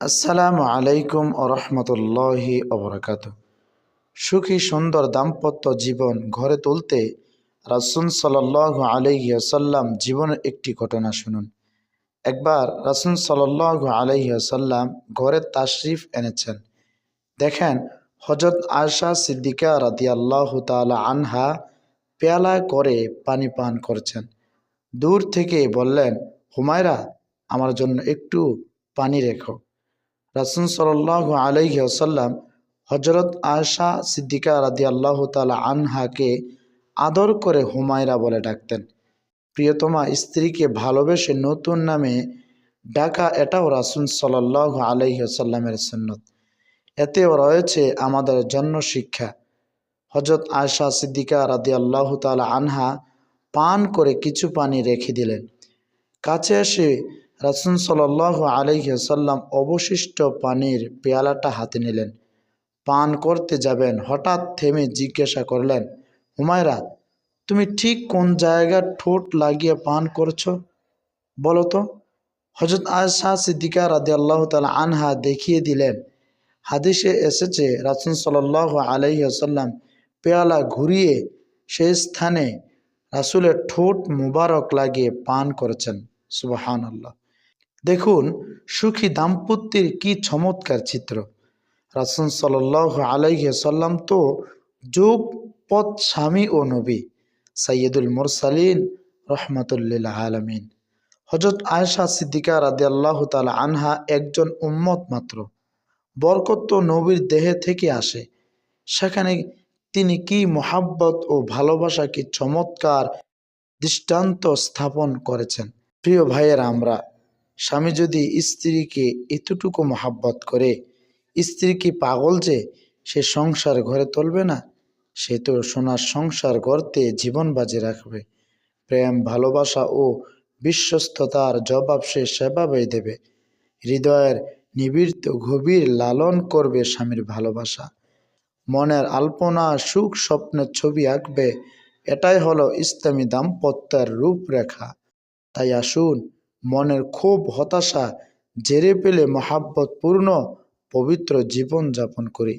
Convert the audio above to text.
আসসালামু আলাইকুম ও রহমতুল্লাহি অবরাকাত সুখী সুন্দর দাম্পত্য জীবন ঘরে তুলতে রাসুল সাল্লাহ আলহিয়াসাল্লাম জীবনের একটি ঘটনা শুনুন। একবার রাসুল সাল্লাহ আলহিয়াসাল্লাম ঘরে তাশরিফ এনেছেন। দেখেন হজরত আশা সিদ্দিকা রাদি আল্লাহ তালা আনহা পেয়ালা করে পানি পান করছেন। দূর থেকে বললেন, হুমায়রা, আমার জন্য একটু পানি রেখো। রাসুল সাল্লাহ আলহি আসাল্লাম হজরত আয়সা সিদ্দিকা রাদি আল্লাহ তালা আনহাকে আদর করে হুমায়রা বলে ডাকতেন। প্রিয়তমা স্ত্রীকে ভালোবেসে নতুন নামে ডাকা এটাও রাসুল সাল্লাহ আলহি আসাল্লামের সন্ন্যত এতেও রয়েছে আমাদের জন্য শিক্ষা। হজরত আয়সা সিদ্দিকা রাদি আল্লাহ তালা আনহা পান করে কিছু পানি রেখে দিলেন। কাছে এসে রাসুল সাল্লাহ আলহিসাল্লাম অবশিষ্ট পানির পেয়ালাটা হাতে নিলেন। পান করতে যাবেন, হঠাৎ থেমে জিজ্ঞাসা করলেন, হুমায়রা, তুমি ঠিক কোন জায়গায় ঠোঁট লাগিয়ে পান করছ? বলো তো। হজরত আয়সা সিদ্দিকা রাদি আল্লাহ তালা আনহা দেখিয়ে দিলেন, হাদিসে এসেছে রাসুল সাল্লাহ আলহিহাসাল্লাম পেয়ালা ঘুরিয়ে সেই স্থানে রাসুলের ঠোঁট মুবারক লাগিয়ে পান করেছেন। সুবাহান আল্লাহ দেখুন, সুখী দাম্পত্যের কি চমৎকার চিত্র। রাসুল সাল্লাহ আলাইসাল্লাম তো যোগ, পথ, স্বামী ও নবী। সৈয়দুল মুরসালিন রহমতুল্লিল আলমিন। হজরত আয়সা সিদ্দিকা রাদি আল্লাহ তালা আনহা একজন উম্মত মাত্র। বরকত তো নবীর দেহে থেকে আসে। সেখানে তিনি কি মোহাব্বত ও ভালোবাসা কি চমৎকার দৃষ্টান্ত স্থাপন করেছেন। প্রিয় ভাইয়েরা, আমরা স্বামী যদি স্ত্রীকে এতটুকু মহাব্বত করে, স্ত্রী কি পাগল যে সে সংসার ঘরে তুলবে না? সে তো সোনার সংসার গড়তে জীবন বাজে রাখবে। প্রেম, ভালোবাসা ও বিশ্বস্ততার জবাব সে সেভাবেই দেবে। হৃদয়ের নিবিড় গভীর লালন করবে স্বামীর ভালোবাসা। মনের আলপনা, সুখ, স্বপ্নের ছবি আঁকবে। এটাই হলো ইসলামী দাম্পত্যের রূপরেখা। তাই আসুন মনের খুব হতাশা জেরে পেলে মহাব্বতপূর্ণ পবিত্র জীবন যাপন করি।